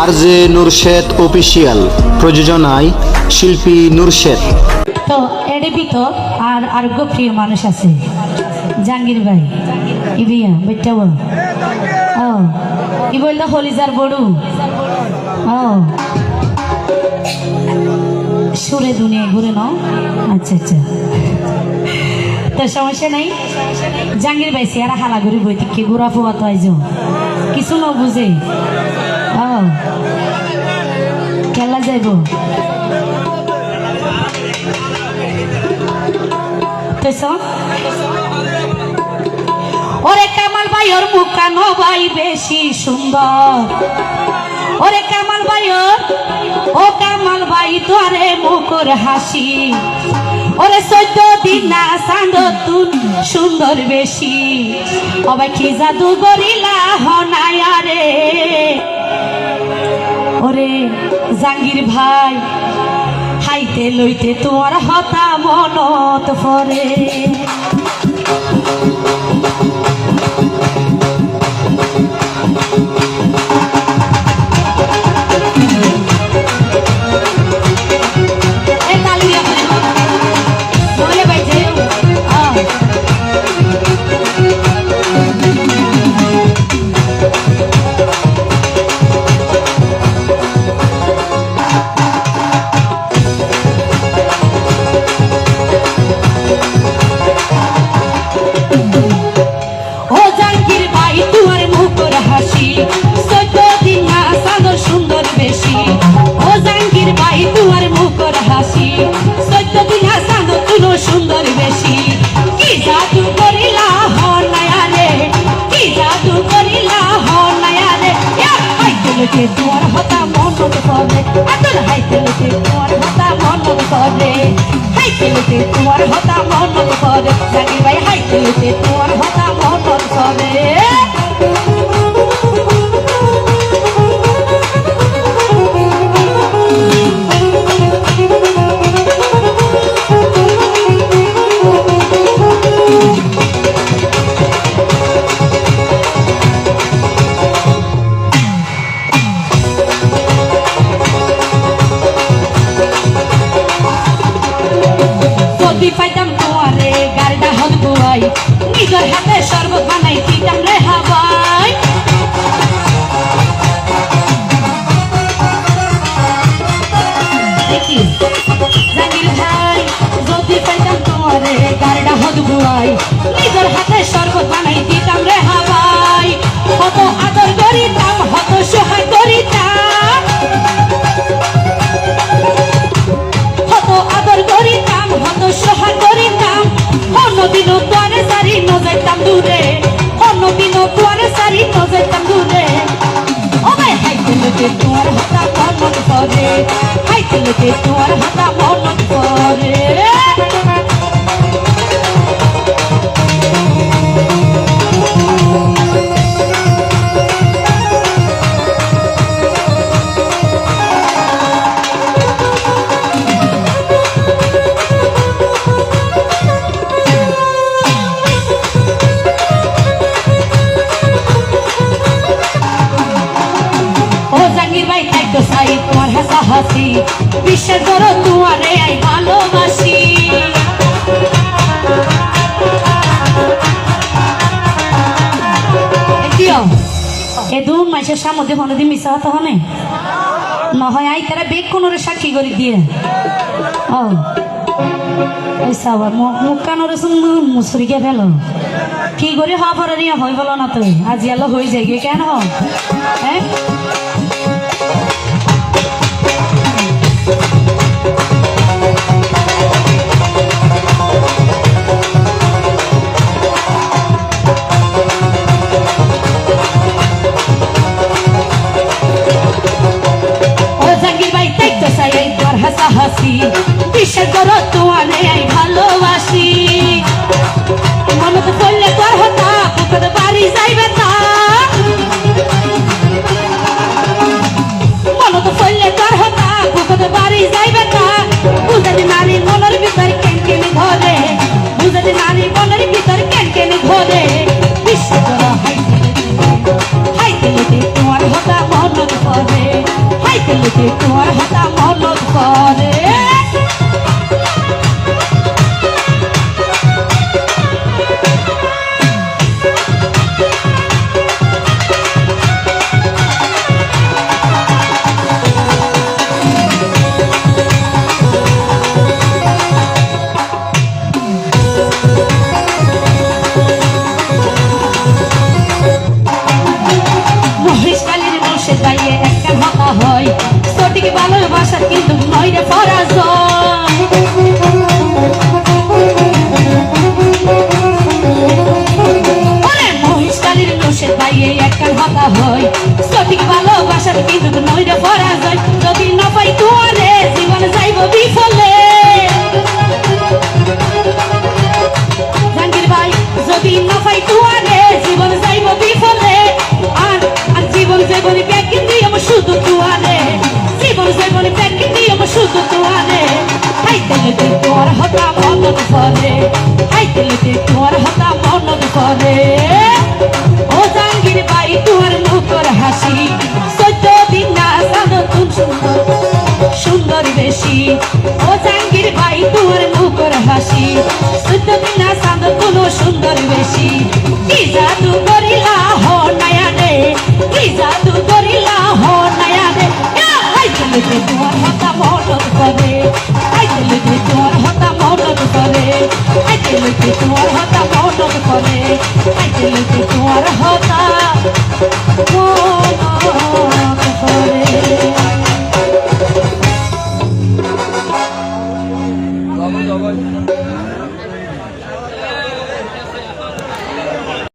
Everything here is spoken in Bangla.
আর জে নুরশেদ অফিসিয়াল, প্রযোজনায় শিল্পী নুরশেদ। তো এর ভিতর আর আরোগ্য প্রিয় মানুষ আছে। জাহাঙ্গীর ভাই ইবিয়া বেটা ও ও, কি বলল হলিজার বড়ু? ও। সুরে দুনিয়া ঘুরে নাও। আচ্ছা আচ্ছা। তো সমস্যা নাই। জাহাঙ্গীর ভাই সিয়ারা হালা ঘুরি বইতে কি ঘুরা ফুয়া তো আইজ। কিছু ন বুঝে। ও। খেলা যাইব। ওরে কামাল ভাই ওর মুখানো ভাই বেশি সুন্দর। ওরে কামাল ভাই ও কামাল ভাই, তোরে মুখর হাসি। ওরে চৈদ্দ দিন না চাঁদ তুন সুন্দর বেশি। অবাই কি জাদু গরিলা হনায়া রে ওরে জাঙ্গির ভাই, হাইতে লইতে তোমার হতা মনত পরে। লোকে তোমার হতা মনত করে আতর হাইতে লোকে তোমার হতা মনত করে হাইতে লোকে তোমার হতা মনত করে জানি ভাই হাইতে তোমার হতা মনত করে যদি পাইতাম তোমারে গাড়িটা হত বুয়াই নিজের হাতে শরবত বানাই দিতাম রে হাবাই লোকে তোমার হাতা মনত করে। হাইতে লোকে তোমার হাতা মনত করে। বিশ্বাস করো তোমারে, আই ভালোবাসি। এ মাসের দি হনে নহয় আই তারা বেগ কোনরে সাক্ষী করে দিয়ে। ও, ওই সাবার মুখ কানরে শুন মুসুরিকে ফেল। কি করে হওয়া পরে নিয়ে গেল না তুই আজি আলো হয়ে যায় কেন হ্যাঁ? কথা হাসি। কিসে করো তোয়ারে আই ভালোবাসি। মনত করলে তোর হতা কোথাতে বাড়ি যাইবে তা। মনত করলে তোর হতা কোথাতে বাড়ি যাইবে তা। বুঝাতে নারী মনের ভিতর কেন কেন ঘরে। বুঝাতে নারী মনের ভিতর কেন কেন ঘরে। কিসে করো হাইতে হাইতে তোমার হতা মনত করে হাইতে তোমার হতা আইতেলেতে তোর হতা মন করে। আইতেলেতে তোর হতা মন করে। ও জাঙ্গির বাই তোর মুখর হাসি সত্য দিন না জানো তুমি সুন্দর সুন্দর বেশি। ও জাঙ্গির বাই তোর মুখর হাসি সত্য দিন না জানো তুমি সুন্দর বেশি। কি জাদু করিলা হো নায়ানে, কি জাদু করিলা হো নায়ানে। আইতেলেতে Thank you.